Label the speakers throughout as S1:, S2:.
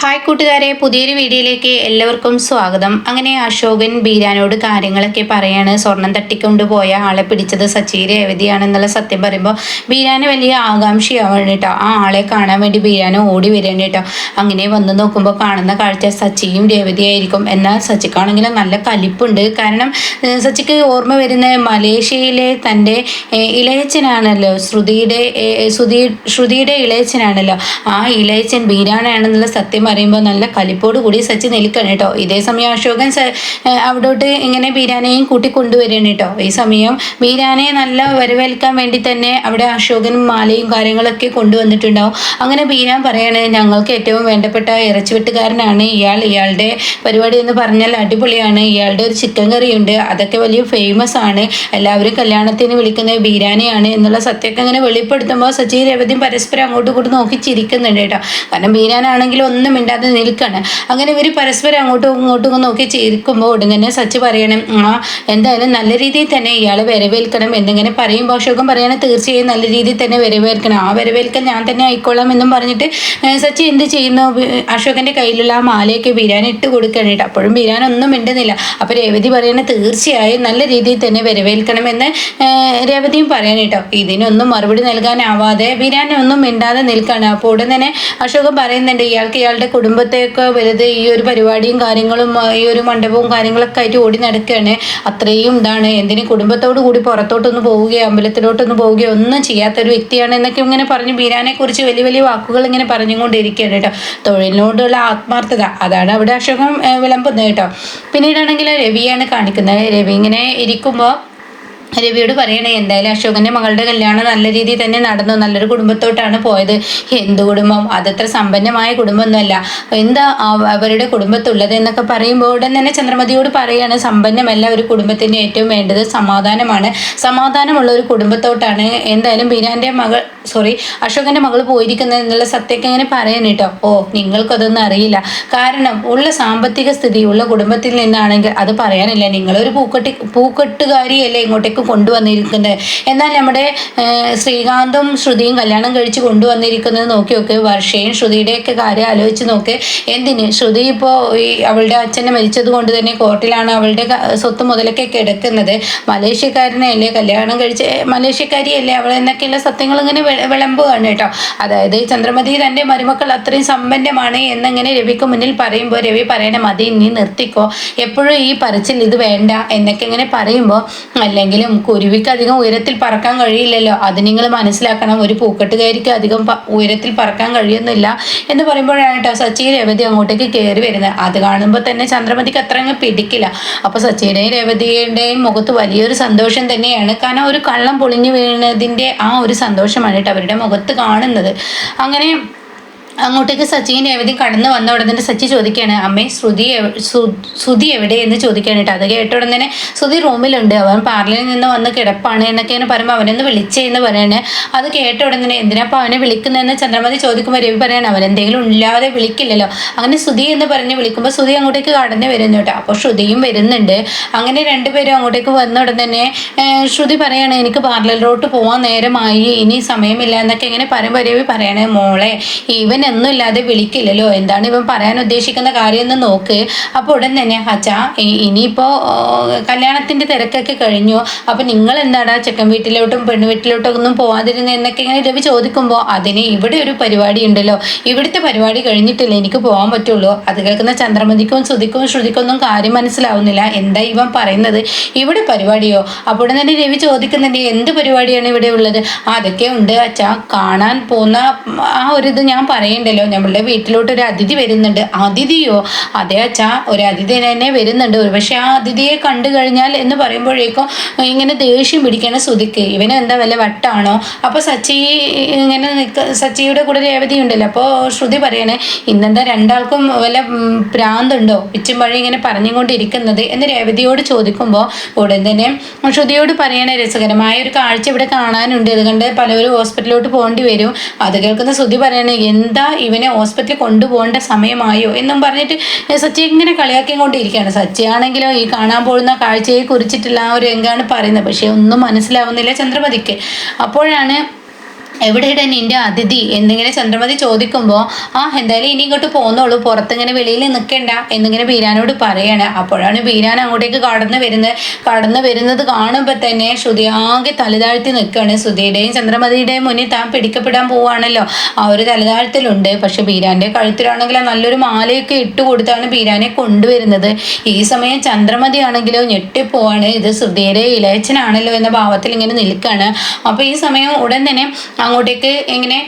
S1: Hi കൂട്ടുകാരെ പുതിയൊരു വീഡിയോയിലേക്ക് എല്ലാവർക്കും സ്വാഗതം. അങ്ങനെ അശോകൻ ബീരാനോട് കാര്യങ്ങളൊക്കെ പറയാണ്. സ്വർണം തട്ടിക്കൊണ്ടുപോയ ആളെ പിടിച്ചത് സച്ചി രേവതിയാണെന്നുള്ള സത്യം പറയുമ്പോൾ ബീരാന് വലിയ ആകാംക്ഷയാവാണ് കേട്ടോ ആ ആളെ കാണാൻ വേണ്ടി ബീരാന് ഓടി വരികയാണ് കേട്ടോ അങ്ങനെ വന്ന് നോക്കുമ്പോൾ കാണുന്ന കാഴ്ച സച്ചിയും രേവതിയായിരിക്കും. എന്നാൽ സച്ചിക്കാണെങ്കിലും നല്ല കലിപ്പുണ്ട്. കാരണം സച്ചിക്ക് ഓർമ്മ വരുന്ന മലേഷ്യയിലെ തന്റെ ഇളയച്ചനാണല്ലോ. ശ്രുതിയുടെ ശ്രുതി ശ്രുതിയുടെ ഇളയച്ചനാണല്ലോ. ആ ഇളയച്ചൻ ബീരാനാണെന്നുള്ള സത്യം അറിയുമ്പോൾ നല്ല കലിപ്പോട് കൂടി സച്ചി നിൽക്കണം കേട്ടോ ഇതേ സമയം അശോകൻ അവിടോട്ട് ഇങ്ങനെ ബീരാനെയും കൂട്ടി കൊണ്ടുവരികയാണ് കേട്ടോ ഈ സമയം ബീരാനെ നല്ല വരവേൽക്കാൻ വേണ്ടി തന്നെ അവിടെ അശോകനും മാലയും കാര്യങ്ങളൊക്കെ കൊണ്ടുവന്നിട്ടുണ്ടാവും. അങ്ങനെ ബീരാൻ പറയാണ് ഞങ്ങൾക്ക് ഏറ്റവും വേണ്ടപ്പെട്ട ഇറച്ചിവെട്ടുകാരനാണ് ഇയാൾ. ഇയാളുടെ പരിപാടി എന്ന് പറഞ്ഞാൽ അടിപൊളിയാണ്. ഇയാളുടെ ഒരു ചിക്കൻ കറിയുണ്ട്. അതൊക്കെ വലിയ ഫേമസ് ആണ്. എല്ലാവരും കല്യാണത്തിന് വിളിക്കുന്നത് ബീരാനെയാണ് എന്നുള്ള സത്യമൊക്കെ അങ്ങനെ വെളിപ്പെടുത്തുമ്പോൾ സച്ചി രേവതി പരസ്പരം അങ്ങോട്ടും ഇങ്ങോട്ടും നോക്കി ചിരിക്കുന്നുണ്ട് കേട്ടോ കാരണം ബീരാനാണെങ്കിൽ ഒന്നും മിണ്ടാതെ നിൽക്കാണ്. അങ്ങനെ ഇവർ പരസ്പരം അങ്ങോട്ടും ഇങ്ങോട്ടും നോക്കി ചിരിക്കുമ്പോൾ ഉടൻ തന്നെ സച്ചി പറയണം ആ എന്തായാലും നല്ല രീതിയിൽ തന്നെ ഇയാളെ വരവേൽക്കണം എന്നിങ്ങനെ പറയുമ്പോൾ അശോകൻ പറയണ തീർച്ചയായും നല്ല രീതിയിൽ തന്നെ വരവേൽക്കണം. ആ വരവേൽക്കൽ ഞാൻ തന്നെ ആയിക്കോളാം എന്നും പറഞ്ഞിട്ട് സച്ചി എന്ത് ചെയ്യുന്നു? അശോകന്റെ കയ്യിലുള്ള ആ മാലയൊക്കെ ബിരിയാണി ഇട്ട് കൊടുക്കണം കേട്ടോ. അപ്പോഴും ബിരിയാണി ഒന്നും മിണ്ടുന്നില്ല. അപ്പോൾ രേവതി പറയണ തീർച്ചയായും നല്ല രീതിയിൽ തന്നെ വരവേൽക്കണമെന്ന് രേവതിയും പറയണം കേട്ടോ. ഇതിനൊന്നും മറുപടി നൽകാനാവാതെ ബിരിയാണി ഒന്നും മിണ്ടാതെ നിൽക്കുകയാണ് അപ്പോൾ ഉടൻ തന്നെ അശോകൻ പറയുന്നുണ്ട് ഇയാൾക്ക് ഇയാളുടെ കുടുംബത്തെയൊക്കെ വലുത് ഈ ഒരു പരിപാടിയും കാര്യങ്ങളും ഈ ഒരു മണ്ഡപവും കാര്യങ്ങളൊക്കെ ആയിട്ട് ഓടി നടക്കുകയാണ്. അത്രയും ഇതാണ്. എന്തിനും കുടുംബത്തോടു കൂടി പുറത്തോട്ടൊന്ന് പോവുകയോ അമ്പലത്തിലോട്ടൊന്ന് പോവുകയോ ഒന്നും ചെയ്യാത്തൊരു വ്യക്തിയാണ് എന്നൊക്കെ ഇങ്ങനെ പറഞ്ഞ് ബീരാനെ കുറിച്ച് വലിയ വലിയ വാക്കുകൾ ഇങ്ങനെ പറഞ്ഞുകൊണ്ടിരിക്കുകയാണ് കേട്ടോ. തൊഴിലിനോടുള്ള ആത്മാർത്ഥത. അതാണ് അവിടെ അശോകം വിളമ്പുന്നത് കേട്ടോ. പിന്നീടാണെങ്കിൽ രവിയാണ് കാണിക്കുന്നത്. രവി ഇങ്ങനെ ഇരിക്കുമ്പോൾ രവിയോട് പറയണേ എന്തായാലും അശോകന്റെ മകളുടെ കല്യാണം നല്ല രീതിയിൽ തന്നെ നടന്നു നല്ലൊരു കുടുംബത്തോട്ടാണ് പോയത്. ഹിന്ദു കുടുംബം? അതത്ര സമ്പന്നമായ കുടുംബമൊന്നുമല്ല. എന്താ അവരുടെ കുടുംബത്തുള്ളത് എന്നൊക്കെ പറയുമ്പോൾ ഉടൻ തന്നെ ചന്ദ്രമതിയോട് പറയാണ് സമ്പന്നമല്ല ഒരു കുടുംബത്തിന് ഏറ്റവും വേണ്ടത് സമാധാനമാണ്. സമാധാനമുള്ള ഒരു കുടുംബത്തോട്ടാണ്. എന്തായാലും ബീരാന്റെ മകൾ സോറി അശോകന്റെ മകൾ പോയിരിക്കുന്നത് എന്നുള്ള സത്യക്ക് അങ്ങനെ പറയാൻ കേട്ടോ. ഓ നിങ്ങൾക്കതൊന്നും അറിയില്ല. കാരണം ഉള്ള സാമ്പത്തിക സ്ഥിതി ഉള്ള കുടുംബത്തിൽ നിന്നാണെങ്കിൽ അത് പറയാനില്ല. നിങ്ങളൊരു പൂക്കെട്ടി പൂക്കെട്ടുകാരിയല്ലേ ഇങ്ങോട്ടേക്ക് കൊണ്ടുവന്നിരിക്കുന്നത്. എന്നാൽ നമ്മുടെ ശ്രീകാന്തും ശ്രുതിയും കല്യാണം കഴിച്ച് കൊണ്ടുവന്നിരിക്കുന്നത് നോക്കി നോക്ക്. വർഷയും ശ്രുതിയുടെയൊക്കെ കാര്യം ആലോചിച്ച് നോക്ക്. എന്തിന്? ശ്രുതി ഇപ്പോൾ ഈ അവളുടെ അച്ഛനെ മരിച്ചത് കൊണ്ട് തന്നെ കോർട്ടിലാണ് അവളുടെ സ്വത്ത് മുതലൊക്കെ കിടക്കുന്നത്. മലേഷ്യക്കാരനെയല്ലേ കല്യാണം കഴിച്ച് മലേഷ്യക്കാരിയല്ലേ അവൾ എന്നൊക്കെയുള്ള സത്യങ്ങൾ ഇങ്ങനെ വിളമ്പുകയാണ് കേട്ടോ. അതായത് ചന്ദ്രമതി തന്റെ മരുമക്കൾ അത്രയും സമ്പന്നമാണ് എന്നിങ്ങനെ രവിക്ക് മുന്നിൽ പറയുമ്പോൾ രവി പറയണ മതി നീ നിർത്തിക്കോ. എപ്പോഴും ഈ പറച്ചിൽ ഇത് വേണ്ട എന്നൊക്കെ ഇങ്ങനെ പറയുമ്പോൾ അല്ലെങ്കിലും കുരുവിക്ക് അധികം ഉയരത്തിൽ പറക്കാൻ കഴിയില്ലല്ലോ. അത് നിങ്ങൾ മനസ്സിലാക്കണം ഒരു പൂക്കെട്ടുകാരിക്ക് അധികം ഉയരത്തിൽ പറക്കാൻ കഴിയുന്നില്ല എന്ന് പറയുമ്പോഴാണ് കേട്ടോ സച്ചി രേവതി അങ്ങോട്ടേക്ക് കയറി വരുന്നത്. അത് കാണുമ്പോൾ തന്നെ ചന്ദ്രമതിക്ക് അത്ര അങ്ങ് പിടിക്കില്ല. അപ്പോൾ സച്ചിയുടെയും രേവതിയുടെയും മുഖത്ത് വലിയൊരു സന്തോഷം തന്നെയാണ്. കാരണം ഒരു കള്ളം പൊളിഞ്ഞു വീണതിന്റെ ആ ഒരു സന്തോഷമാണ് അവരുടെ മുഖത്ത് കാണുന്നത്. അങ്ങനെ അങ്ങോട്ടേക്ക് സച്ചിയും രേവതി കടന്നു വന്ന ഉടനെ തന്നെ സച്ചി ചോദിക്കുകയാണ് അമ്മേ ശ്രുതി ശ്രുതി എവിടെ? എന്ന് ചോദിക്കുകയാണ് കേട്ടോ. അത് കേട്ട ഉടനെ തന്നെ ശ്രുതി റൂമിലുണ്ട്. അവൻ പാർലറിൽ നിന്ന് വന്ന് കിടപ്പാണ് എന്നൊക്കെയാണ് പറയുമ്പോൾ അവനൊന്ന് വിളിച്ചേ എന്ന് പറയണേ. അത് കേട്ട ഉടനെ തന്നെ എന്തിനാപ്പോൾ അവനെ വിളിക്കുന്നതെന്ന് ചന്ദ്രമതി ചോദിക്കുമ്പോൾ രവി പറയാണ് അവൻ എന്തെങ്കിലും ഇല്ലാതെ വിളിക്കില്ലല്ലോ. അങ്ങനെ ശ്രുതി എന്ന് പറഞ്ഞ് വിളിക്കുമ്പോൾ ശ്രുതി അങ്ങോട്ടേക്ക് കടന്നു വരുന്നു കേട്ടോ. അപ്പോൾ ശ്രുതിയും വരുന്നുണ്ട്. അങ്ങനെ രണ്ടുപേരും അങ്ങോട്ടേക്ക് വന്ന ഉടനെ തന്നെ ശ്രുതി പറയാണ് എനിക്ക് പാർലറിലോട്ട് പോകാൻ നേരമായി. ഇനി സമയമില്ല എന്നൊക്കെ ഇങ്ങനെ പറയുമ്പോൾ രവി പറയണേ മോളെ ഇവൻ ഒന്നും ഇല്ലാതെ വിളിക്കില്ലല്ലോ. എന്താണ് ഇവൻ പറയാൻ ഉദ്ദേശിക്കുന്ന കാര്യം എന്ന് നോക്ക്. അപ്പോൾ ഉടൻ തന്നെ അച്ഛാ ഇനിയിപ്പോൾ കല്യാണത്തിന്റെ തിരക്കൊക്കെ കഴിഞ്ഞു. അപ്പോൾ നിങ്ങൾ എന്താടാ ചെക്കൻ വീട്ടിലോട്ടും പെണ്ണ് വീട്ടിലോട്ടും ഒന്നും പോവാതിരുന്ന? എന്നൊക്കെ ഇങ്ങനെ രവി ചോദിക്കുമ്പോൾ അതിന് ഇവിടെ ഒരു പരിപാടി ഉണ്ടല്ലോ. ഇവിടുത്തെ പരിപാടി കഴിഞ്ഞിട്ടില്ല? എനിക്ക് പോകാൻ പറ്റുള്ളൂ. അത് കേൾക്കുന്ന ചന്ദ്രമതിക്കും ശ്രുതിക്കും ശ്രുതിക്കും ഒന്നും കാര്യം മനസ്സിലാവുന്നില്ല. എന്താ ഇവൻ പറയുന്നത്? ഇവിടെ പരിപാടിയോ? അപ്പോൾ തന്നെ രവി ചോദിക്കുന്നുണ്ട് എന്ത് പരിപാടിയാണ് ഇവിടെ ഉള്ളത്? "ആ, അതൊക്കെ ഉണ്ട് അച്ഛാ. കാണാൻ പോകുന്ന ആ ഒരു ഇത് ഞാൻ പറയണ്ടല്ലോ നമ്മളുടെ വീട്ടിലോട്ട് ഒരു അതിഥി വരുന്നുണ്ട്. അതിഥിയോ? അതെ അച്ഛാ ഒരു അതിഥി തന്നെ വരുന്നുണ്ട്. ഒരു പക്ഷെ ആ അതിഥിയെ കണ്ടു കഴിഞ്ഞാൽ എന്ന് പറയുമ്പോഴേക്കും ഇങ്ങനെ ദേഷ്യം പിടിക്കണ സുതിക്ക് ഇവന് എന്താ വല്ല വട്ടാണോ? അപ്പോൾ സച്ചി ഇങ്ങനെ നിൽക്ക സച്ചിയുടെ കൂടെ രേവതി ഉണ്ടല്ലോ. അപ്പോൾ ശ്രുതി പറയണേ ഇന്നെന്താ രണ്ടാൾക്കും വല്ല പ്രാന്തുണ്ടോ? പിച്ചും വഴി ഇങ്ങനെ പറഞ്ഞുകൊണ്ടിരിക്കുന്നത്? എന്ന് രേവതിയോട് ചോദിക്കുമ്പോൾ ഉടൻ തന്നെ ശ്രുതിയോട് പറയണ രസകരമായ ഒരു കാഴ്ച ഇവിടെ കാണാനുണ്ട്. അതുകൊണ്ട് പലവരും ഹോസ്പിറ്റലിലോട്ട് പോകേണ്ടി വരും. അത് കേൾക്കുന്ന ശ്രുതി പറയണേ എന്താ ഇവനെ ഹോസ്പിറ്റലിൽ കൊണ്ടുപോകേണ്ട സമയമായോ എന്നും പറഞ്ഞിട്ട് സച്ചി ഇങ്ങനെ കളിയാക്കിക്കൊണ്ടിരിക്കുകയാണ് സച്ചി ആണെങ്കിലോ ഈ കാണാൻ പോകുന്ന കാഴ്ചയെ കുറിച്ചിട്ടുള്ള ആ ഒരു രംഗാണ് പറയുന്നത്. പക്ഷേ ഒന്നും മനസ്സിലാവുന്നില്ല ചന്ദ്രമതിക്ക്. അപ്പോഴാണ് എവിടെയുടെ നിന്റെ അതിഥി? എന്നിങ്ങനെ ചന്ദ്രമതി ചോദിക്കുമ്പോൾ ആ എന്തായാലും ഇനി ഇങ്ങോട്ട് പോന്നോളൂ. പുറത്തിങ്ങനെ വെളിയിൽ നിൽക്കണ്ട എന്നിങ്ങനെ ബീരാനോട് പറയാണ്. അപ്പോഴാണ് ബീരാൻ അങ്ങോട്ടേക്ക് കടന്നു വരുന്നത്. കടന്നു വരുന്നത് കാണുമ്പോൾ തന്നെ ശ്രുതി ആകെ തലതാഴ്ത്തി നിൽക്കുകയാണ് ശ്രുതിയുടെയും ചന്ദ്രമതിയുടെയും മുന്നിൽ താൻ പിടിക്കപ്പെടാൻ പോവുകയാണല്ലോ. ആ ഒരു തലതാഴ്ത്തലുണ്ട്. പക്ഷെ ബീരാന്റെ കഴുത്തിലാണെങ്കിൽ നല്ലൊരു മാലയൊക്കെ ഇട്ട് കൊടുത്താണ് ബീരാനെ കൊണ്ടുവരുന്നത്. ഈ സമയം ചന്ദ്രമതി ആണെങ്കിലോ ഞെട്ടിപ്പോവാണ്. ഇത് ശ്രുതിയുടെ ഇളയച്ചനാണല്ലോ എന്ന ഭാവത്തിൽ ഇങ്ങനെ നിൽക്കുകയാണ് അപ്പോൾ ഈ സമയം ഉടൻ തന്നെ അങ്ങോട്ടേക്ക് ഇങ്ങനെ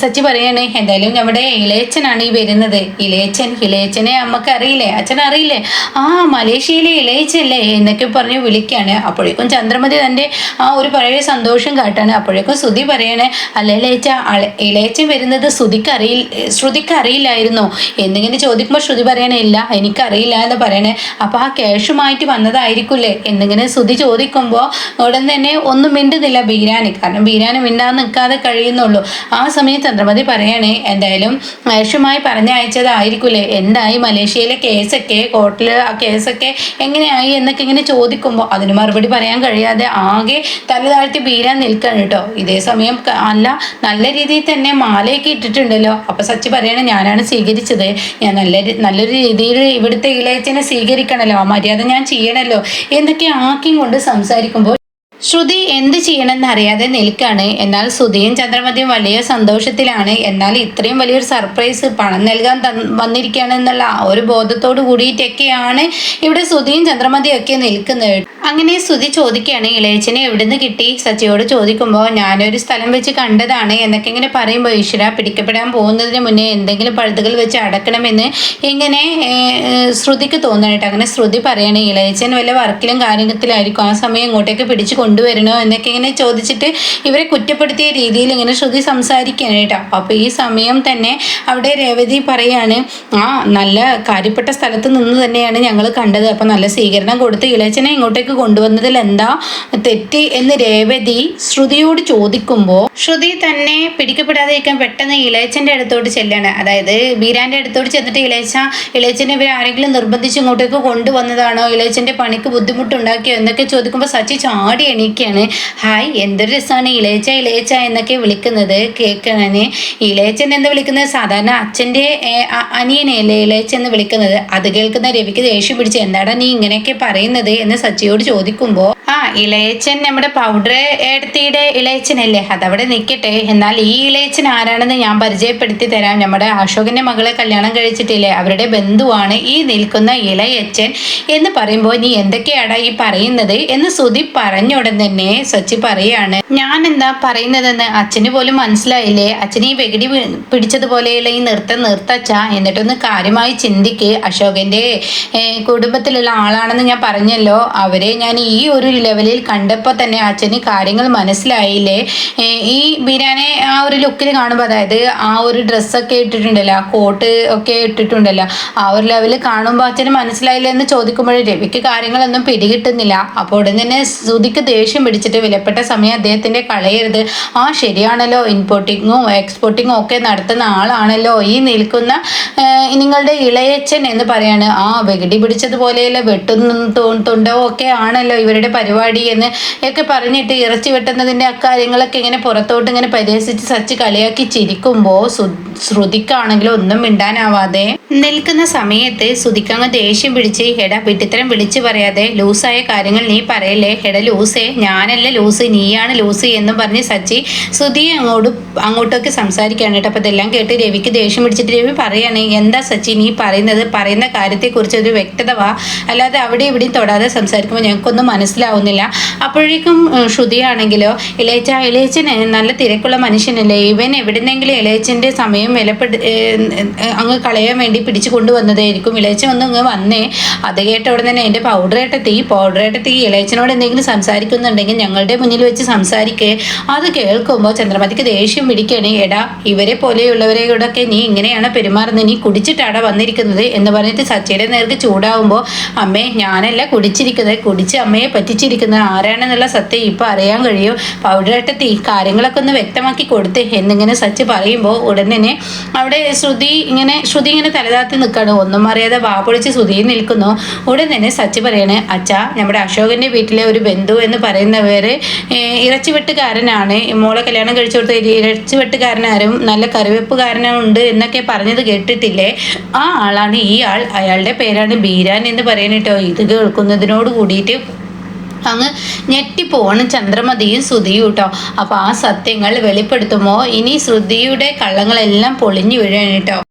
S1: സച്ചി പറയാണ് എന്തായാലും നമ്മുടെ ഇളയച്ചനാണ് ഈ വരുന്നത്. ഇളയച്ചൻ ഇളയച്ചനെ അമ്മയ്ക്ക് അറിയില്ലേ? അച്ഛൻ അറിയില്ലേ? ആ മലേഷ്യയിലെ ഇളയച്ചല്ലേ എന്നൊക്കെ പറഞ്ഞ് വിളിക്കുകയാണ് അപ്പോഴേക്കും ചന്ദ്രമതി തന്റെ ആ ഒരു പഴയ സന്തോഷം കാട്ടാണ്. അപ്പോഴേക്കും ശ്രുതി പറയാണ് അല്ല ഇളയച്ച ഇളയച്ചൻ വരുന്നത് ശ്രുതിക്ക് അറിയി ശ്രുതിക്ക് അറിയില്ലായിരുന്നു. എന്നിങ്ങനെ ചോദിക്കുമ്പോൾ ശ്രുതി പറയണേ ഇല്ല എനിക്കറിയില്ല എന്ന് പറയണേ. അപ്പോൾ ആ ക്യാഷുമായിട്ട് വന്നതായിരിക്കില്ലേ? എന്നിങ്ങനെ ശ്രുതി ചോദിക്കുമ്പോൾ ഉടൻ തന്നെ ഒന്നും മിണ്ടുന്നില്ല ബീരാന്. കാരണം ബീരാന് മിണ്ടാൻ നിൽക്കാതെ കഴിയുന്നുള്ളൂ. ആ സമയത്ത് ചന്ദ്രമതി പറയണേ എന്തായാലും ക്യാഷുമായി പറഞ്ഞയച്ചതായിരിക്കില്ലേ എന്തായി മലേഷ്യയിലെ കേസൊക്കെ കോർട്ടിൽ ആ കേസൊക്കെ എങ്ങനെയായി എന്നൊക്കെ ഇങ്ങനെ ചോദിക്കുമ്പോൾ അതിന് മറുപടി പറയാൻ കഴിയാതെ ആകെ തലതാഴ്ത്തി ബീരാൻ നിൽക്കുകയാണ് കേട്ടോ ഇതേ സമയം അല്ല നല്ല രീതിയിൽ തന്നെ മാലയൊക്കെ ഇട്ടിട്ടുണ്ടല്ലോ. അപ്പൊ സച്ചി പറയണ ഞാനാണ് സ്വീകരിച്ചത്. ഞാൻ നല്ല നല്ലൊരു രീതിയിൽ ഇവിടുത്തെ ഇളയച്ചനെ സ്വീകരിക്കണല്ലോ. ആ മര്യാദ ഞാൻ ചെയ്യണല്ലോ. എന്നൊക്കെ ആക്കിയും കൊണ്ട് സംസാരിക്കുമ്പോൾ ശ്രുതി എന്ത് ചെയ്യണമെന്ന് അറിയാതെ നിൽക്കാണ്. എന്നാൽ ശ്രുതിയും ചന്ദ്രമതിയും വലിയ സന്തോഷത്തിലാണ്. എന്നാൽ ഇത്രയും വലിയൊരു സർപ്രൈസ് പണം നൽകാൻ വന്നിരിക്കുകയാണ് എന്നുള്ള ഒരു ബോധത്തോടു കൂടിയിട്ടൊക്കെയാണ് ഇവിടെ ശ്രുതിയും ചന്ദ്രമതിയും ഒക്കെ നിൽക്കുന്നത്. അങ്ങനെ സ്തുതി ചോദിക്കുകയാണ് ഇളയച്ചനെ എവിടുന്ന് കിട്ടി? സച്ചിയോട് ചോദിക്കുമ്പോൾ ഞാനൊരു സ്ഥലം വെച്ച് കണ്ടതാണ് എന്നൊക്കെ ഇങ്ങനെ പറയുമ്പോൾ ഈശ്വര പിടിക്കപ്പെടാൻ പോകുന്നതിന് മുന്നേ എന്തെങ്കിലും പഴുതുകൾ വെച്ച് അടക്കണമെന്ന് ഇങ്ങനെ ശ്രുതിക്ക് തോന്നണേട്ടോ അങ്ങനെ ശ്രുതി പറയണേ ഇളയച്ചൻ വല്ല വർക്കിലും കാര്യത്തിലായിരിക്കും ആ സമയം ഇങ്ങോട്ടേക്ക് പിടിച്ചു കൊണ്ടുവരണോ? എന്നൊക്കെ ഇങ്ങനെ ചോദിച്ചിട്ട് ഇവരെ കുറ്റപ്പെടുത്തിയ രീതിയിൽ ഇങ്ങനെ ശ്രുതി സംസാരിക്കാനായിട്ട് അപ്പോൾ ഈ സമയം തന്നെ അവിടെ രേവതി പറയാണ് ആ നല്ല കാര്യപ്പെട്ട സ്ഥലത്ത് നിന്ന് തന്നെയാണ് ഞങ്ങൾ കണ്ടത്. അപ്പോൾ നല്ല സ്വീകരണം കൊടുത്ത് ഇളയച്ചനെ ഇങ്ങോട്ടേക്ക് കൊണ്ടുവന്നതിൽ എന്താ തെറ്റ് എന്ന് രേവതി ശ്രുതിയോട് ചോദിക്കുമ്പോൾ ശ്രുതി തന്നെ പിടിക്കപ്പെടാതിരിക്കാൻ പെട്ടെന്ന് ഇളയച്ചന്റെ അടുത്തോട്ട് ചെല്ലാണ്. അതായത് ബീരാന്റെ അടുത്തോട്ട് ചെന്നിട്ട് ഇളയച്ച ഇളയച്ചനെ ഇവർ ആരെങ്കിലും നിർബന്ധിച്ച് ഇങ്ങോട്ടേക്ക് കൊണ്ടുവന്നതാണോ? ഇളയച്ചന്റെ പണിക്ക് ബുദ്ധിമുട്ടുണ്ടാക്കിയോ? എന്നൊക്കെ ചോദിക്കുമ്പോൾ സച്ചി ചാടി എണീക്കുകയാണ് ഹായ് എന്തൊരു രസമാണ് ഇളയച്ച ഇളയച്ച എന്നൊക്കെ വിളിക്കുന്നത് കേൾക്കണേ ഇളയച്ചൻ എന്താ വിളിക്കുന്നത്? സാധാരണ അച്ഛന്റെ അനിയനെയല്ലേ ഇളയച്ചെന്ന് വിളിക്കുന്നത്. അത് കേൾക്കുന്ന രവിക്ക് ദേഷ്യം പിടിച്ച് എന്താടാ നീ ഇങ്ങനെയൊക്കെ പറയുന്നത്? എന്ന് സച്ചിയോട് ചോദിക്കുമ്പോൾ ആ ഇളയച്ചൻ നമ്മുടെ പൗഡർ എടുത്തിയുടെ ഇളയച്ചനല്ലേ? അതവിടെ നിൽക്കട്ടെ എന്നാൽ ഈ ഇളയച്ചൻ ആരാണെന്ന് ഞാൻ പരിചയപ്പെടുത്തി തരാം. നമ്മുടെ അശോകന്റെ മകളെ കല്യാണം കഴിച്ചിട്ടില്ലേ? അവരുടെ ബന്ധുവാണ് ഈ നിൽക്കുന്ന ഇളയച്ചൻ എന്ന് പറയുമ്പോൾ നീ എന്തൊക്കെയാടാ ഈ പറയുന്നത് എന്ന് സുതി പറഞ്ഞ ഉടൻ തന്നെ സച്ചി പറയാണ്. ഞാൻ എന്താ പറയുന്നതെന്ന് അച്ഛന് പോലും മനസ്സിലായില്ലേ? അച്ഛൻ ഈ വെകിടി പിടിച്ചതുപോലെയുള്ള ഈ നൃത്തം നിർത്തച്ച. എന്നിട്ടൊന്ന് കാര്യമായി ചിന്തിക്ക്. അശോകന്റെ കുടുംബത്തിലുള്ള ആളാണെന്ന് ഞാൻ പറഞ്ഞല്ലോ. അവരെ ഞാൻ ഈ ഒരു ലെവലിൽ കണ്ടപ്പോൾ തന്നെ അച്ഛന് കാര്യങ്ങൾ മനസ്സിലായില്ലേ? ഈ ബിരിയാണി ആ ഒരു ലുക്കിൽ കാണുമ്പോൾ അതായത് ആ ഒരു ഡ്രസ്സൊക്കെ ഇട്ടിട്ടുണ്ടല്ലോ ആ കോട്ട് ഒക്കെ ഇട്ടിട്ടുണ്ടല്ലോ ആ ഒരു ലെവലിൽ കാണുമ്പോൾ അച്ഛന് മനസ്സിലായില്ല എന്ന് ചോദിക്കുമ്പോൾ രവിക്ക് കാര്യങ്ങളൊന്നും പിടികിട്ടുന്നില്ല. അപ്പോൾ ഉടൻ തന്നെ ശ്രുതിക്ക് ദേഷ്യം പിടിച്ചിട്ട് വിലപ്പെട്ട സമയം അദ്ദേഹത്തിന്റെ കളയരുത്. ആ ശരിയാണല്ലോ ഇൻപോർട്ടിങ്ങും എക്സ്പോർട്ടിങ്ങും ഒക്കെ നടത്തുന്ന ആളാണല്ലോ. ഈ നിൽക്കുന്ന നിങ്ങളുടെ ഇളയച്ചൻ എന്ന് പറയാണ്. ആ വെകിടി പിടിച്ചതുപോലെയല്ല വെട്ടുന്ന തുണ്ടോ ഒക്കെ ആണല്ലോ ഇവരുടെ പരിപാടി എന്ന് ഒക്കെ പറഞ്ഞിട്ട് ഇറച്ചി വെട്ടുന്നതിന്റെ അക്കാര്യങ്ങളൊക്കെ ഇങ്ങനെ പുറത്തോട്ട് ഇങ്ങനെ പരിഹസിച്ച് സച്ച് കളിയാക്കി ചിരിക്കുമ്പോൾ ശ്രുതിക്കാണെങ്കിലും ഒന്നും മിണ്ടാനാവാതെ നിൽക്കുന്ന സമയത്ത് ശ്രുതിക്കങ്ങ് ദേഷ്യം പിടിച്ച് ഹെഡ വിട്ടിത്തരം വിളിച്ചു പറയാതെ ലൂസായ കാര്യങ്ങൾ നീ പറയല്ലേ? ഹെഡ ലൂസേ ഞാനല്ല ലൂസ് നീയാണ് ലൂസ് എന്ന് പറഞ്ഞ് സച്ചി ശ്രുതിയെ അങ്ങോട്ട് അങ്ങോട്ടൊക്കെ സംസാരിക്കുകയാണ് കേട്ടോ. അപ്പോൾ ഇതെല്ലാം കേട്ട് രവിക്ക് ദേഷ്യം പിടിച്ചിട്ട് രവി പറയാണ് എന്താ സച്ചി നീ പറയുന്നത്? പറയുന്ന കാര്യത്തെക്കുറിച്ച് ഒരു വ്യക്തത വാ. അല്ലാതെ അവിടെ ഇവിടെയും തൊടാതെ സംസാരിക്കുമ്പോൾ ഞങ്ങൾക്കൊന്നും മനസ്സിലാവുന്നില്ല. അപ്പോഴേക്കും ശ്രുതിയാണെങ്കിലോ ഇളയച്ച ഇളയച്ചന് നല്ല തിരക്കുള്ള മനുഷ്യനല്ലേ? ഇവൻ എവിടെന്നെങ്കിലും ഇളയച്ചന്റെ സമയം വിലപ്പെട്ട് ഏർ, ഏർ, അങ്ങ് കളയാൻ വേണ്ടി പിടിച്ചു കൊണ്ടുവന്നതായിരിക്കും. ഇളയച്ചൻ ഒന്ന് അങ്ങ് വന്നേ. അത് കേട്ട ഉടനെ തന്നെ എന്റെ പൗഡർ തീ ഇളയച്ചനോട് എന്തെങ്കിലും സംസാരിക്കുന്നുണ്ടെങ്കിൽ ഞങ്ങളുടെ മുന്നിൽ വെച്ച് സംസാരിക്കേ. അത് കേൾക്കുമ്പോൾ ചന്ദ്രമതിക്ക് ദേഷ്യം പിടിക്കണേ. എടാ ഇവരെ പോലെയുള്ളവരെയോടൊക്കെ നീ ഇങ്ങനെയാണ് പെരുമാറുന്നത് നീ കുടിച്ചിട്ടാണ് വന്നിരിക്കുന്നത്? എന്ന് പറഞ്ഞിട്ട് സച്ചയുടെ നേർക്ക് ചൂടാവുമ്പോൾ അമ്മേ ഞാനല്ല കുടിച്ചിരിക്കുന്നത്. കുടിച്ച് അമ്മയെ പറ്റിച്ചിരിക്കുന്നത്. ആരാണെന്നുള്ള സത്യം ഇപ്പം അറിയാൻ കഴിയും. തീ കാര്യങ്ങളൊക്കെ ഒന്ന് വ്യക്തമാക്കി കൊടുത്ത്. എന്നിങ്ങനെ സച്ച് പറയുമ്പോൾ ഉടൻ തന്നെ അവിടെ ശ്രുതി ഇങ്ങനെ ശ്രുതി ഇങ്ങനെ തലതാത്തി നിൽക്കണു ഒന്നും അറിയാതെ വാ പൊളിച്ച് ശ്രുതി നിൽക്കുന്നു. ഉടൻ തന്നെ സച്ചി പറയാണ് അച്ഛാ നമ്മുടെ അശോകന്റെ വീട്ടിലെ ഒരു ബന്ധു എന്ന് പറയുന്നവര് ഇറച്ചിവെട്ടുകാരനാണ്. മോളെ കല്യാണം കഴിച്ചു കൊടുത്ത ഇറച്ചിവെട്ടുകാരനാരും നല്ല കറിവെപ്പുകാരനും ഉണ്ട് എന്നൊക്കെ പറഞ്ഞത് കേട്ടിട്ടില്ലേ? ആ ആളാണ് ഈ ആൾ. അയാളുടെ പേരാണ് ബീരാൻ എന്ന് പറയുന്നത് ഇത് കേൾക്കുന്നതിനോട് കൂടിയിട്ട് അങ്ങ് ഞെട്ടിപ്പോവാണ് ചന്ദ്രമതിയും ശ്രുതിയും കേട്ടോ. അപ്പോൾ ആ സത്യങ്ങൾ വെളിപ്പെടുത്തുമോ? ഇനി ശ്രുതിയുടെ കള്ളങ്ങളെല്ലാം പൊളിഞ്ഞു വീഴാണ് കേട്ടോ.